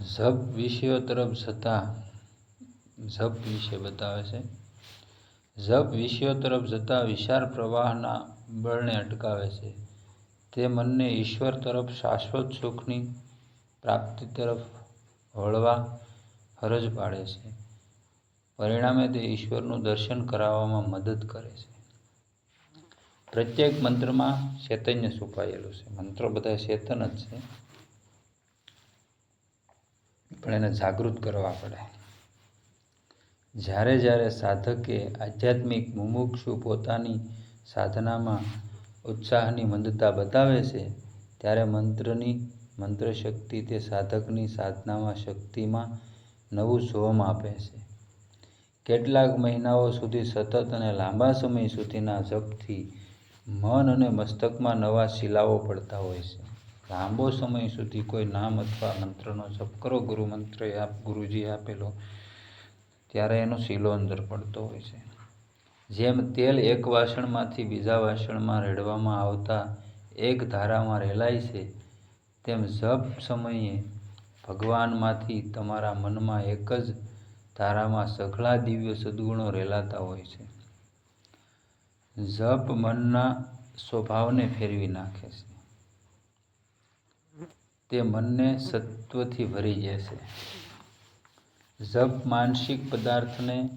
જપ વિષયો તરફ જતાં જપ વિશે બતાવે છે. જપ વિષયો તરફ જતા વિશાળ પ્રવાહના બળને અટકાવે છે. તે મનને ઈશ્વર તરફ, શાશ્વત સુખની પ્રાપ્તિ તરફ વળવા ફરજ પાડે છે. પરિણામે તે ઈશ્વરનું દર્શન કરાવવામાં મદદ કરે છે. પ્રત્યેક મંત્રમાં ચૈતન્ય છુપાયેલું છે. મંત્રો બધા ચેતન જ છે. પણ એને જાગૃત કરવા પડે. જ્યારે જ્યારે સાધકે આધ્યાત્મિક મુમુક્ષુ પોતાની સાધનામાં ઉત્સાહની મંદતા બતાવે છે, ત્યારે મંત્રની મંત્ર શક્તિ તે સાધકની સાધનામાં શક્તિમાં નવું સોમ આપે છે. કેટલાક મહિનાઓ સુધી સતત અને લાંબા સમય સુધીના જપથી મન અને મસ્તકમાં નવા શિલાઓ પડતા હોય છે. લાંબો સમય સુધી કોઈ નામ અથવા મંત્રનો જપ કરો. ગુરુ મંત્ર આપ, ગુરુજીએ આપેલો, ત્યારે એનો શીલો અંદર પડતો હોય છે. જેમ તેલ એક વાસણમાંથી બીજા વાસણમાં રેડવામાં આવતા એક ધારામાં રેલાય છે, તેમ જપ સમયે ભગવાનમાંથી તમારા મનમાં એક જ ધારામાં સઘળા દિવ્ય સદ્ગુણો રેલાતા હોય છે. જપ મનના સ્વભાવને ફેરવી નાખે છે. તે મનને સત્વથી ભરી જશે. જપ માનસિક પદાર્થને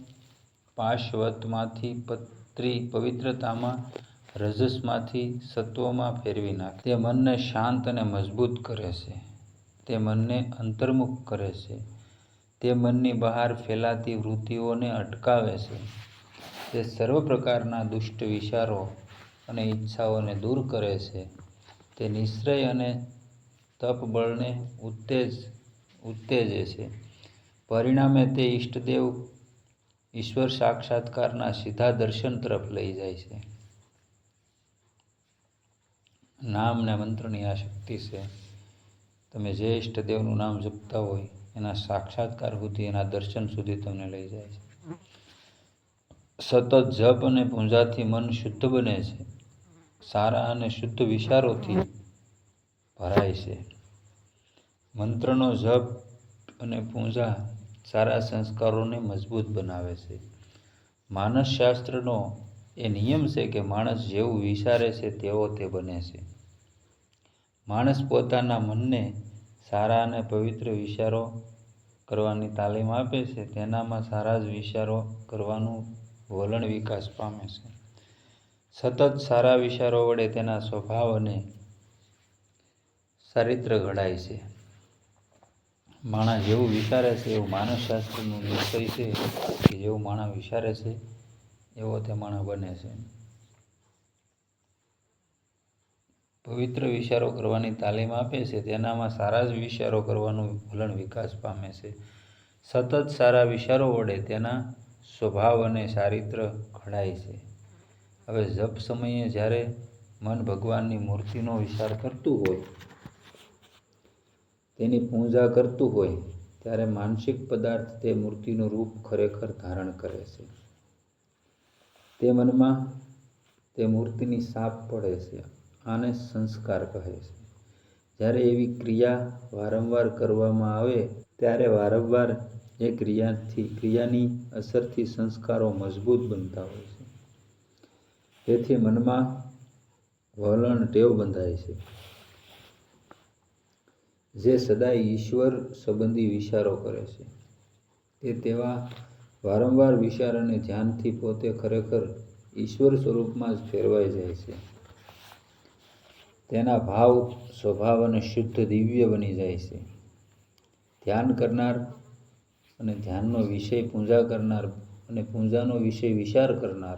પાશવતમાંથી પત્રી પવિત્રતામાં, રજસમાંથી સત્વમાં ફેરવી નાખે. તે મનને શાંત અને મજબૂત કરે છે. તે મનને અંતર્મુખ કરે છે. તે મનની બહાર ફેલાતી વૃત્તિઓને અટકાવે છે. તે સર્વ પ્રકારના દુષ્ટ વિચારો અને ઈચ્છાઓને દૂર કરે છે. તે નિશ્ચય અને તપ બળને ઉત્તેજ, ઉત્તેજે છે. પરિણામે તે ઈષ્ટદેવ ઈશ્વર સાક્ષાત્કારના સીધા દર્શન તરફ લઈ જાય છે. નામ ને મંત્રની આ શક્તિ છે. તમે જે ઈષ્ટદેવનું નામ જપતા હોય, એના સાક્ષાત્કાર સુધી, એના દર્શન સુધી તમને લઈ જાય છે. સતત જપ અને પૂંજાથી મન શુદ્ધ બને છે. સારા અને શુદ્ધ વિચારોથી ભરાય છે. મંત્રનો જપ અને પૂજા સારા સંસ્કારોને મજબૂત બનાવે છે. માનસશાસ્ત્રનો એ નિયમ છે કે માણસ જેવું વિચારે છે તેવો તે બને છે. માણસ પોતાના મનને સારા અને પવિત્ર વિચારો કરવાની તાલીમ આપે છે. તેનામાં સારા જ વિચારો કરવાનું વલણ વિકાસ પામે છે. સતત સારા વિચારો વડે તેના સ્વભાવ અને ચારિત્ર ઘડાય છે. માણસ જેવું વિચારે છે, એવું માનસશાસ્ત્રનું નિશ્ચય છે કે જેવું માણસ વિચારે છે, એવો તે માણસ બને છે. પવિત્ર વિચારો કરવાની તાલીમ આપે છે, તેનામાં સારા જ વિચારો કરવાનું વલણ વિકાસ પામે છે. સતત સારા વિચારો વડે તેના સ્વભાવ અને ચારિત્ર ઘડાય છે. હવે જપ સમયે જ્યારે મન ભગવાનની મૂર્તિનો વિચાર કરતું હોય તેની પૂજા કરતું હોય ત્યારે માનસિક પદાર્થ તે મૂર્તિનું રૂપ ખરેખર ધારણ કરે છે. તે મનમાં તે મૂર્તિની સાપ પડે છે, આને સંસ્કાર કહે છે. જ્યારે એવી ક્રિયા વારંવાર કરવામાં આવે, ત્યારે વારંવાર એ ક્રિયાથી, ક્રિયાની અસરથી સંસ્કારો મજબૂત બનતા હોય છે. તેથી મનમાં વલણ ટેવ બંધાય છે. જે સદાય ઈશ્વર સંબંધી વિચારો કરે છે. તે તેવા વારંવાર વિચાર અને ધ્યાનથી પોતે ખરેખર ઈશ્વર સ્વરૂપમાં જ ફેરવાઈ જાય છે. તેના ભાવ, સ્વભાવ અને શુદ્ધ દિવ્ય બની જાય છે. ધ્યાન કરનાર અને ધ્યાનનો વિષય પૂજા કરનાર અને પૂજાનો વિષય વિચાર કરનાર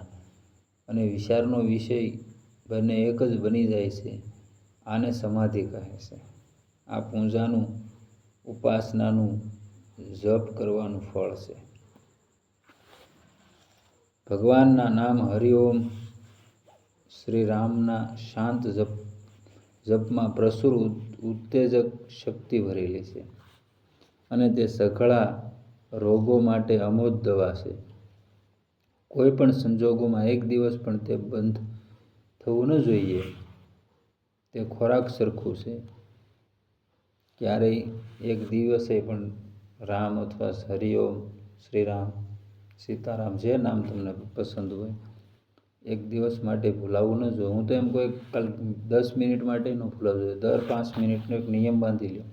અને વિચારનો વિષય બંને એક જ બની જાય છે. આને સમાધિ કહે છે. આ પૂજાનું, ઉપાસનાનું જપ કરવાનું ફળ છે. ભગવાનના નામ હરિઓમ શ્રી રામના શાંત જપ, જપમાં પ્રસુર ઉત્તેજક શક્તિ ભરેલી છે અને તે સઘળા રોગો માટે અમોદ દવા છે. કોઈ પણ સંજોગોમાં એક દિવસ પણ તે બંધ થવું ન જોઈએ. તે ખોરાક સરખું છે. ક્યારેય એક દિવસે પણ રામ અથવા હરિઓમ શ્રીરામ, સીતારામ જે નામ તમને પસંદ હોય, એક દિવસ માટે ભૂલાવવું ન જોઈએ. હું તો એમ કોઈ કાલ દસ મિનિટ માટે ન ભૂલાવું જોઈએ. દર પાંચ મિનિટનો એક નિયમ બાંધી લો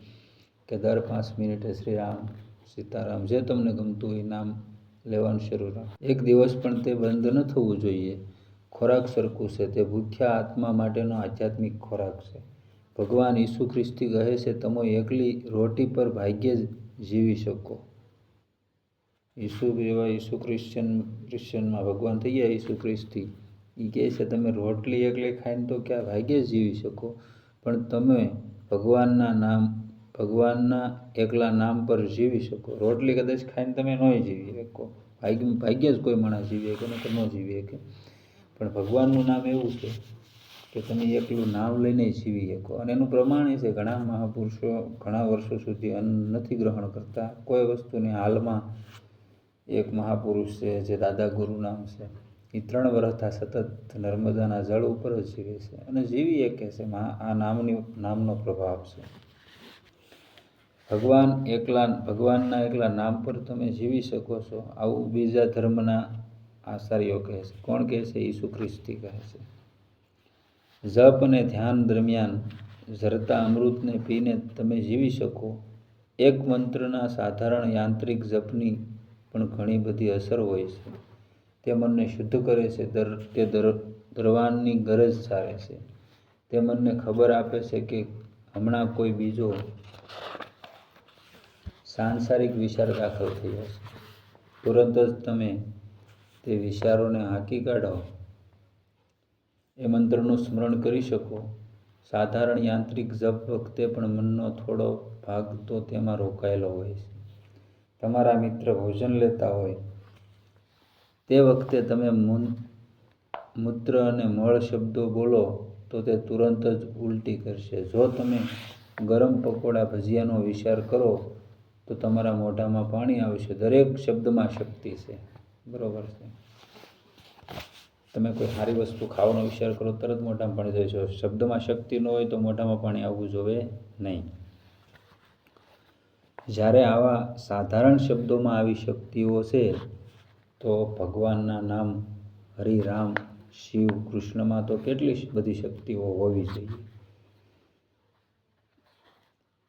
કે દર પાંચ મિનિટે શ્રીરામ, સીતારામ જે તમને ગમતું હોય એ નામ લેવાનું શરૂ રાખો એક દિવસ પણ તે બંધ ન થવું જોઈએ. ખોરાક સરખું છે. તે ભૂખ્યા આત્મા માટેનો આધ્યાત્મિક ખોરાક છે. ભગવાન ઈસુ ખ્રિસ્તી કહે છે, તમે એકલી રોટી પર ભાગ્યે જ જીવી શકો. ઈસુ એવા ઈસુ ક્રિશ્ચન ક્રિશ્ચનમાં ભગવાન થઈ ગયા ઈસુ ખ્રિસ્તી. એ કહે છે, તમે રોટલી એકલી ખાઈને તો ક્યાં ભાગ્યે જીવી શકો? પણ તમે ભગવાનના નામ, ભગવાનના એકલા નામ પર જીવી શકો. રોટલી કદાચ ખાઈને તમે નહીં જીવી શકો. ભાગ્ય, ભાગ્યે જ કોઈ માણસ જીવી શકે તો ન જીવી શકે. પણ ભગવાનનું નામ એવું છે કે તમે એકલું નામ લઈને જીવી શકો. અને એનું પ્રમાણ એ છે, ઘણા મહાપુરુષો ઘણા વર્ષો સુધી અન્ન નથી ગ્રહણ કરતા. કોઈ વસ્તુની હાલમાં એક મહાપુરુષ છે, જે દાદા ગુરુ નામ છે, એ ત્રણ વર્ષથી સતત નર્મદાના જળ ઉપર જ જીવે છે. અને જીવી કહે છે આ નામની, નામનો પ્રભાવ છે. ભગવાન એકલા, ભગવાનના એકલા નામ પર તમે જીવી શકો છો. આવું બીજા ધર્મના આચાર્યો કહે છે. કોણ કહે છે? ઈસુ ખ્રિસ્તી કહે છે. જપ અને ધ્યાન દરમિયાન ઝરતા અમૃતને પીને તમે જીવી શકો. એક મંત્રના સાધારણ યાંત્રિક જપની પણ ઘણી બધી અસર હોય છે. તે મનને શુદ્ધ કરે છે, દર, તે દર, દરવાનની ગરજ સારે છે. તે મનને ખબર આપે છે કે હમણાં કોઈ બીજો સાંસારિક વિચાર દાખલ થયો છે. તુરંત જ તમે તે વિચારોને હાંકી કાઢો. એ મંત્રનું સ્મરણ કરી શકો. સાધારણ યાંત્રિક જપ વખતે પણ મનનો થોડો ભાગ તો તેમાં રોકાયેલો હોય છે. તમારા મિત્ર ભોજન લેતા હોય. તે વખતે તમે મૂત્ર અને મળ શબ્દો બોલો તો તે તુરંત જ ઉલટી કરશે. જો તમે ગરમ પકોડા ભજીયાનો વિચાર કરો તો તમારા મોઢામાં પાણી આવશે. દરેક શબ્દમાં શક્તિ છે. બરાબર છે. તમે કોઈ સારી વસ્તુ ખાવાનો વિચાર કરો, તરત મોઢામાં પાણી થઈ છે શબ્દમાં શક્તિ ન હોય તો મોઢામાં પાણી આવવું જોવે નહીં. જ્યારે આવા સાધારણ શબ્દોમાં આવી શક્તિઓ છે, તો ભગવાનના નામ હરિરામ શિવ, કૃષ્ણમાં તો કેટલી બધી શક્તિઓ હોવી જોઈએ.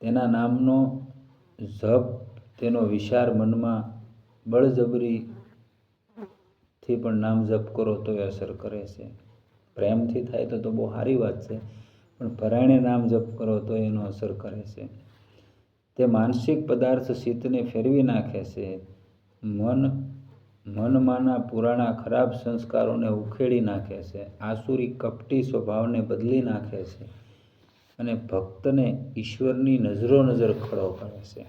તેના નામનો જપ, તેનો વિચાર મનમાં બળજબરીથી પણ નામ જપ કરો તો એ અસર કરે છે. પ્રેમથી થાય તો તો બહુ સારી વાત છે, પણ પરાયણે નામ જપ કરો તો એનો અસર કરે છે. તે માનસિક પદાર્થ શીતને ફેરવી નાખે છે. મન, મનમાંના પુરાણા ખરાબ સંસ્કારોને ઉખેડી નાખે છે. આસુરી કપટી સ્વભાવને બદલી નાખે છે અને ભક્તને ઈશ્વરની નજરો નજર ખડો કરે છે.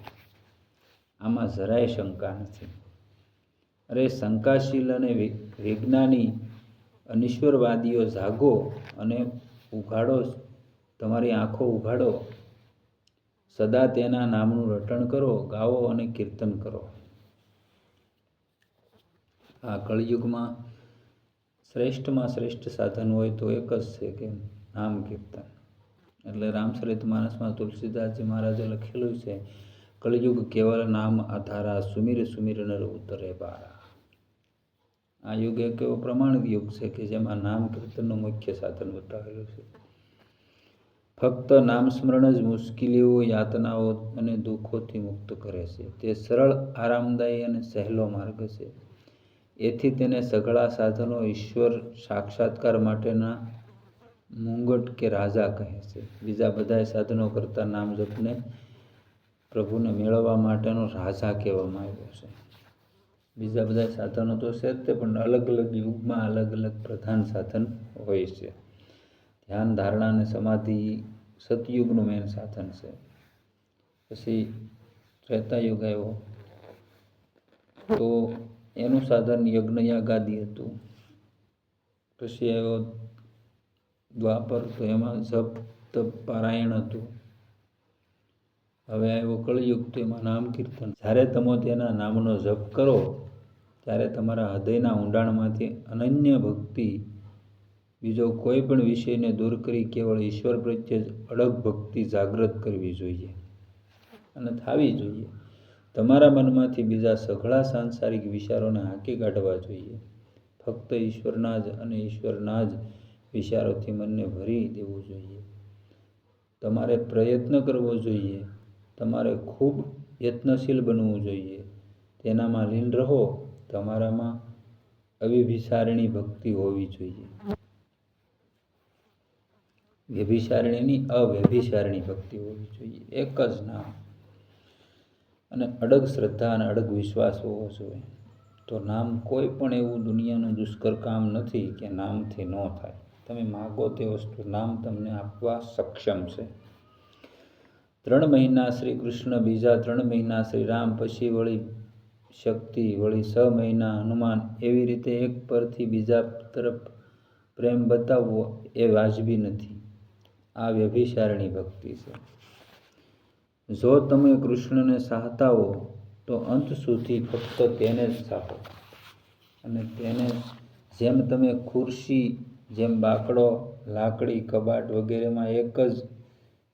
આમાં જરાય શંકા નથી. અરે શંકાશીલ અને વિજ્ઞાની અનિશ્વરવાદીઓ જાગો અને ઉઘાડો તમારી આંખો ઉઘાડો. સદા તેના નામનું રટણ કરો, ગાઓ અને કીર્તન કરો. આ કળયુગમાં શ્રેષ્ઠમાં શ્રેષ્ઠ સાધન હોય તો એક જ છે કે નામ કીર્તન. એટલે રામચરિત માનસમાં તુલસીદાસજી મહારાજે લખેલું છે, કળયુગ કેવલ નામ આધારા, સુમિર સુમિર નર ઉતરે બારા. આ યુગ એક એવો પ્રમાણિક યુગ છે કે જેમાં નામ કીર્તનનું મુખ્ય સાધન બતાવેલું છે. ફક્ત નામ સ્મરણ જ મુશ્કેલીઓ, યાતનાઓ અને દુઃખોથી મુક્ત કરે છે. તે સરળ, આરામદાયી અને સહેલો માર્ગ છે. એથી તેને સઘળા સાધનો ઈશ્વર સાક્ષાત્કાર માટેના મુંગટ કે રાજા કહે છે. બીજા બધા સાધનો કરતાં નામ જપને પ્રભુને મેળવવા માટેનો રાજા કહેવામાં આવ્યો છે. બીજા બધા સાધનો તો છે જ તે, પણ અલગ અલગ યુગમાં અલગ અલગ પ્રધાન સાધન હોય છે. ધ્યાન, ધારણા અને સમાધિ સતયુગનું મેન સાધન છે. પછી ત્રેતા યુગ આવ્યો. તો એનું સાધન યજ્ઞયાગાદી હતું. પછી આવ્યો દ્વાપર, તો એમાં જપ તપ પારાયણ હતું. હવે આવ્યો કળયુગ, તો એમાં નામ કીર્તન. જ્યારે તમે તેના નામનો જપ કરો ત્યારે તમારા હૃદયના ઊંડાણમાંથી અનન્ય ભક્તિ, બીજો કોઈ પણ વિષયને દૂર કરી કેવળ ઈશ્વર પ્રત્યે જ અડગ ભક્તિ જાગૃત કરવી જોઈએ અને થાવી જોઈએ. તમારા મનમાંથી બીજા સઘળા સાંસારિક વિચારોને હાંકી કાઢવા જોઈએ. ફક્ત ઈશ્વરના જ અને ઈશ્વરના જ વિચારોથી મનને ભરી દેવું જોઈએ. તમારે પ્રયત્ન કરવો જોઈએ. તમારે ખૂબ યત્નશીલ બનવું જોઈએ. તેનામાં લીન રહો. તમારામાં અવિભિસારિણી ભક્તિ હોવી જોઈએ. વ્યભિસારણીની અવ્યભિસારણી ભક્તિ હોવી જોઈએ. એક જ નામ. અને અડગ શ્રદ્ધા અને અડગ વિશ્વાસ હોવો જોઈએ. તો નામ કોઈ પણ એવું દુનિયાનું દુષ્કર કામ નથી કે નામથી ન થાય. તમે માગો તે વસ્તુ નામ તમને આપવા સક્ષમ છે. ત્રણ મહિના શ્રી કૃષ્ણ, બીજા ત્રણ મહિના શ્રી રામ, પછી વળી શક્તિ વળી છ મહિના હનુમાન એવી રીતે એક પરથી બીજા તરફ પ્રેમ બતાવવો એ વાજબી નથી. આ વ્યભિચારણી ભક્તિ છે. જો તમે કૃષ્ણને ચાહતા હો તો અંત સુધી ફક્ત તેને જ ચાહો અને તેને જેમ તમે ખુરશી, જેમ બાકડો, લાકડી, કબાટ વગેરેમાં એક જ,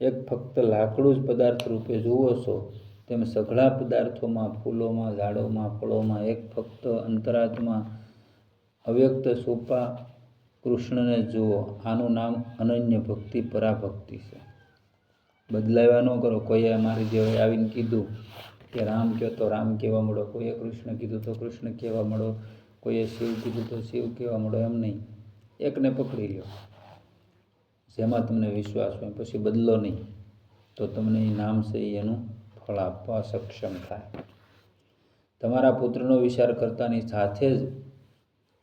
એક ફક્ત લાકડું જ પદાર્થ રૂપે જુઓ છો તેમ સઘળા પદાર્થોમાં, ફૂલોમાં, ઝાડોમાં, ફળોમાં, એક ફક્ત અંતરાત્મા અવ્યક્ત સોપા કૃષ્ણને જુઓ. આનું નામ અનન્ય ભક્તિ પરાભક્તિ છે. બદલાવ્યા ન કરો. કોઈએ મારી જેવો આવીને કીધું કે રામ કહો તો રામ કહેવા મળો? કોઈએ કૃષ્ણ કીધું તો કૃષ્ણ કહેવા મળો? કોઈએ શિવ કીધું તો શિવ કહેવા મળો? એમ નહીં. એકને પકડી લ્યો. જેમાં તમને વિશ્વાસ હોય, પછી બદલો નહીં. તો તમને એ નામ છે એનું ફળ આપવા સક્ષમ થાય. તમારા પુત્રનો વિચાર કરતાની સાથે જ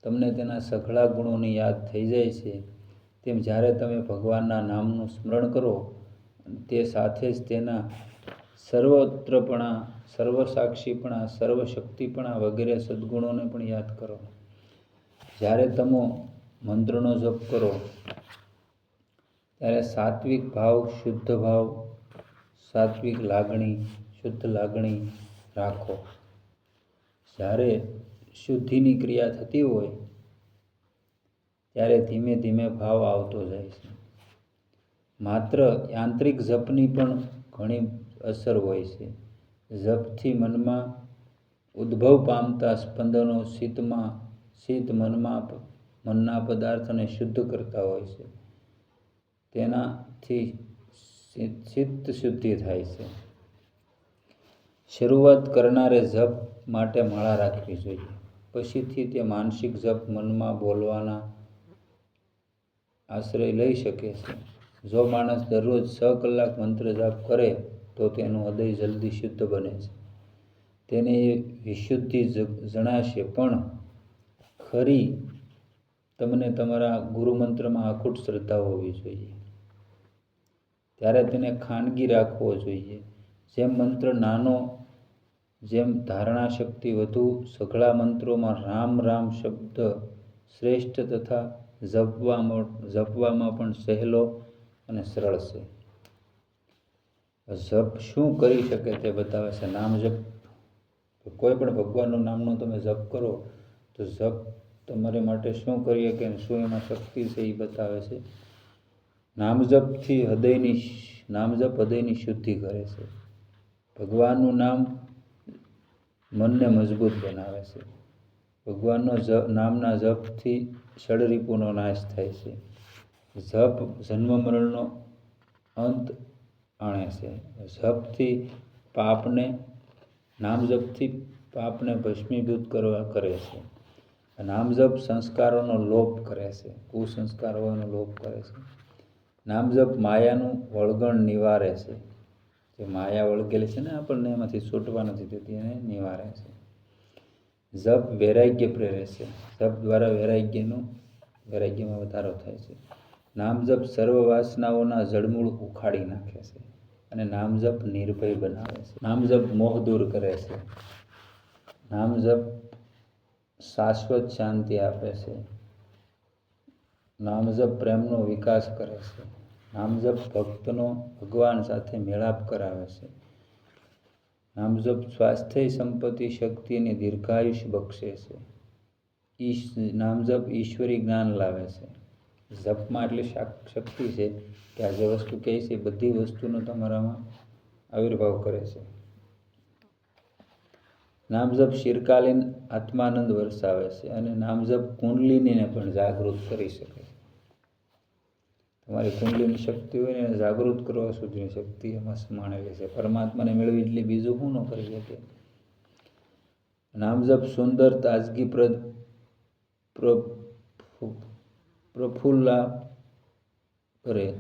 તમને તેના સઘળા ગુણોની યાદ થઈ જાય છે. તેમ જ્યારે તમે ભગવાનના નામનું સ્મરણ કરો તે સાથે જ તેના સર્વત્રપણા, સર્વસાક્ષીપણા, સર્વશક્તિપણા વગેરે સદ્ગુણોને પણ યાદ કરો. જ્યારે તમે મંત્રનો જપ કરો, ત્યારે સાત્વિક ભાવ, શુદ્ધ ભાવ સાત્વિક લાગણી, શુદ્ધ લાગણી રાખો. જ્યારે શુદ્ધિની ક્રિયા થતી હોય, ત્યારે ધીમે ધીમે ભાવ આવતો જાય છે. માત્ર યાંત્રિક જપની પણ ઘણી અસર હોય છે. જપથી મનમાં ઉદ્ભવ પામતા સ્પંદનો શીતમાં, શીત મનમાં મનના પદાર્થને શુદ્ધ કરતા હોય છે. તેનાથી ચિત્ત શુદ્ધિ થાય છે. શરૂઆત કરનારે જપ માટે માળા રાખવી જોઈએ. પછીથી તે માનસિક જપ મનમાં બોલવાના આશ્રય લઈ શકે છે. જો માણસ દરરોજ છ કલાક મંત્ર જાપ કરે, તો તેનું હૃદય જલ્દી શુદ્ધ બને છે. તેને વિશુદ્ધિ જણાશે, પણ ખરી, તમને તમારા ગુરુમંત્રમાં અખૂટ શ્રદ્ધા હોવી જોઈએ. ત્યારે તેને ખાનગી રાખવો જોઈએ. જેમ મંત્ર નાનો, જેમ ધારણા શક્તિ વધુ, સઘળા મંત્રોમાં રામ રામ શબ્દ શ્રેષ્ઠ તથા જપવામાં જપવામાં પણ સહેલો અને સરળ છે. જપ શું કરી શકે તે બતાવે છે? નામ જપ. કોઈ પણ ભગવાનનું નામનો તમે જપ કરો, તો જપ તમારે માટે શું કરીએ કે શું એમાં શક્તિ છે એ બતાવે છે? નામજપથી હૃદયની નામજપ હૃદયની શુદ્ધિ કરે છે. ભગવાનનું નામ મનને મજબૂત બનાવે છે. ભગવાનનો જ, નામના જપથી ષડરીપુનો નાશ થાય છે. જપ જન્મ મરણનો અંત આણે છે. જપથી પાપને, નામજપથી પાપને ભસ્મીભૂત કરવા કરે છે. નામજપ સંસ્કારોનો લોપ કરે છે. કુસંસ્કારોનો લોપ કરે છે. નામજપ માયાનું વળગણ નિવારે છે. જે માયા વળગેલી છે ને આપણને, એમાંથી છૂટવા નથી દેતી, એને નિવારે છે. જપ વૈરાગ્ય પ્રેરે છે. જપ દ્વારા વૈરાગ્યનું, વૈરાગ્યમાં વધારો થાય છે. નામજપ સર્વ વાસનાઓના જળમૂળ ઉખાડી નાખે છે અને નામજપ નિર્ભય બનાવે છે. નામજપ મોહ દૂર કરે છે. નામજપ શાશ્વત શાંતિ આપે છે. નામજપ પ્રેમનો વિકાસ કરે છે. નામજપ ભક્તનો ભગવાન સાથે મેળાપ કરાવે છે. નામજપ સ્વાસ્થ્ય, સંપત્તિ, શક્તિ અને દીર્ઘાયુષ બક્ષે છે. ઈશ, નામજપ ઈશ્વરી જ્ઞાન લાવે છે. જપમાં એટલી શક્તિ છે કે આ જે વસ્તુ કહે છે બધી વસ્તુનો તમારામાં આવિર્ભાવ કરે છે. નામજપ શિરકાલીન આત્માનંદ વરસાવે છે અને નામજપ કુંડલીનીને પણ જાગૃત કરી શકે છે. તમારી કુંડલીની શક્તિ હોય ને જાગૃત કરવા સુધીની શક્તિ એમાં સમાણેલી છે. પરમાત્માને મેળવી એટલે બીજું શું ન કરી શકે? નામજપ, સુંદર, તાજગી પ્ર- પ્રફુલ્લા કરે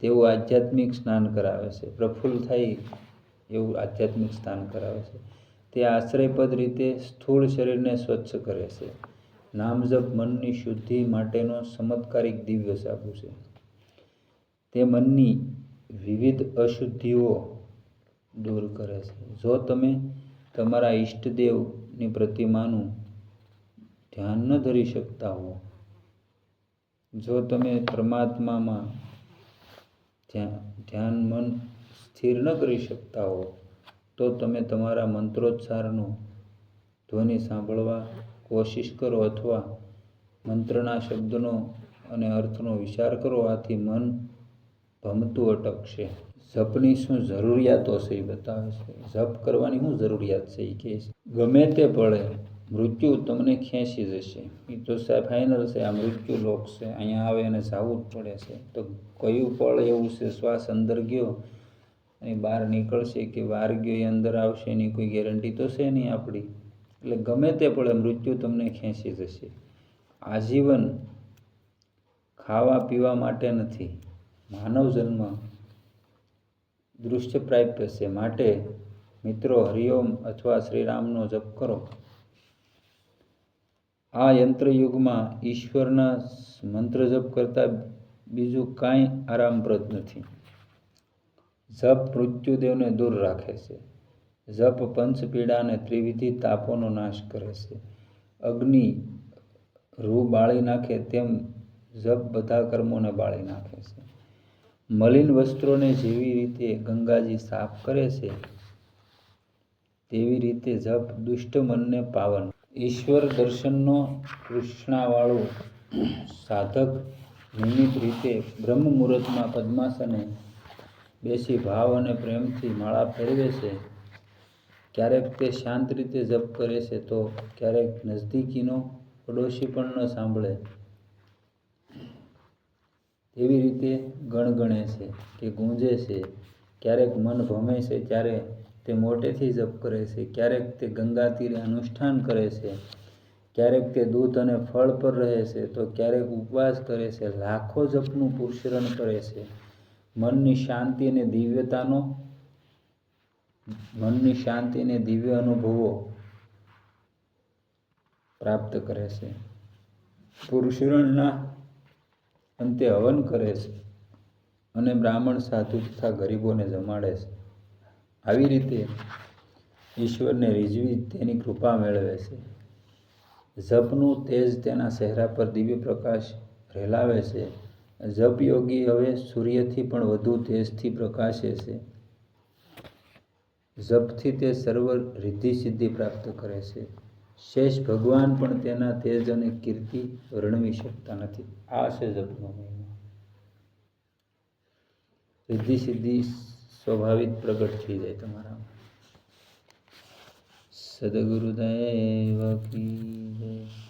તેવું આધ્યાત્મિક સ્નાન કરાવે છે. પ્રફુલ્લ થાય એવું આધ્યાત્મિક સ્નાન કરાવે છે. તે આશ્રયપદ રીતે સ્થૂળ શરીરને સ્વચ્છ કરે છે. નામજપ મનની શુદ્ધિ માટેનો ચમત્કારિક દિવ્ય સાબુ છે. તે મનની વિવિધ અશુદ્ધિઓ દૂર કરે છે. જો તમે તમારા ઈષ્ટદેવની પ્રતિમાનું ધ્યાન ન ધરી શકતા હો, જો તમે પરમાત્મામાં ધ્યાન, મન સ્થિર ન કરી શકતા હો, તો તમે તમારા મંત્રોચ્ચારનો ધ્વનિ સાંભળવા કોશિશ કરો અથવા મંત્રના શબ્દનો અને અર્થનો વિચાર કરો. આથી મન ભમતું અટકશે જપની શું જરૂરિયાતો છે એ બતાવે છે. જપ કરવાની શું જરૂરિયાત છે એ કહે છે. ગમે તે પડે મૃત્યુ તમને ખેંચી જશે. એ તો સાહેબ ફાઇનલ છે. આ મૃત્યુ લોક છે. અહીંયા આવે અને જવું જ પડે છે. તો કયું પળ એવું છે? શ્વાસ અંદર ગયો અને બહાર નીકળશે કે બહાર ગયો એ અંદર આવશે એની કોઈ ગેરંટી તો છે નહીં આપણી. એટલે ગમે તે પડે મૃત્યુ તમને ખેંચી જશે. આજીવન ખાવા પીવા માટે નથી. માનવ જન્મ દૃશ્ય પ્રાપ્ય છે માટે મિત્રો હરિઓમ અથવા શ્રીરામનો જપ કરો. આ યંત્રયુગમાં ઈશ્વરના મંત્ર જપ કરતાં બીજું કાંઈ આરામપ્રદ નથી. જપ મૃત્યુદેવને દૂર રાખે છે. જપ પંચપીડા અને ત્રિવિધિ તાપોનો નાશ કરે છે. અગ્નિ રૂ બાળી નાખે તેમ જપ બધા કર્મોને બાળી નાખે છે. મલિન વસ્ત્રોને જેવી રીતે ગંગાજી સાફ કરે છે, તેવી રીતે જપ દુષ્ટ મનને પાવન. ઈશ્વર દર્શનનો કૃષ્ણાવાળો સાધક નિયમિત રીતે બ્રહ્મ મુહૂર્તમાં પદ્માસને બેસી ભાવ અને પ્રેમથી માળા ફેરવે છે. ક્યારેક તે શાંત રીતે જપ કરે છે તો ક્યારેક નજદીકીનો પડોશી પણ ન સાંભળે. એવી રીતે ગણગણે છે કે ગુંજે છે. ક્યારેક મન ભમે છે, ત્યારે તે મોટેથી જપ કરે છે. ક્યારેક તે ગંગા તીરે અનુષ્ઠાન કરે છે. ક્યારેક તે દૂધ અને ફળ પર રહે છે, તો ક્યારેક ઉપવાસ કરે છે. લાખો જપનું પુરુષરણ કરે છે. મનની શાંતિ અને દિવ્યતાનો, મનની શાંતિ અને દિવ્ય અનુભવો પ્રાપ્ત કરે છે. પુરુષરણના અંતે હવન કરે છે અને બ્રાહ્મણ સાધુ તથા ગરીબોને જમાડે છે. આવી રીતે ઈશ્વરને રીઝવી તેની કૃપા મેળવે છે. જપનું તેજ તેના ચહેરા પર દિવ્ય પ્રકાશ ફેલાવે છે. જપ યોગી હવે સૂર્યથી પણ વધુ તેજથી પ્રકાશે છે. જપથી તે સર્વ રિદ્ધિ સિદ્ધિ પ્રાપ્ત કરે છે. શેષ ભગવાન પણ તેના તેજ અને કીર્તિ વર્ણવી શકતા નથી. આ છે જપનો મહિમા રિદ્ધિ સિદ્ધિ સ્વાભાવિક પ્રગટ થઈ જાય તમારામાં. સદગુરુદેવ કી જય.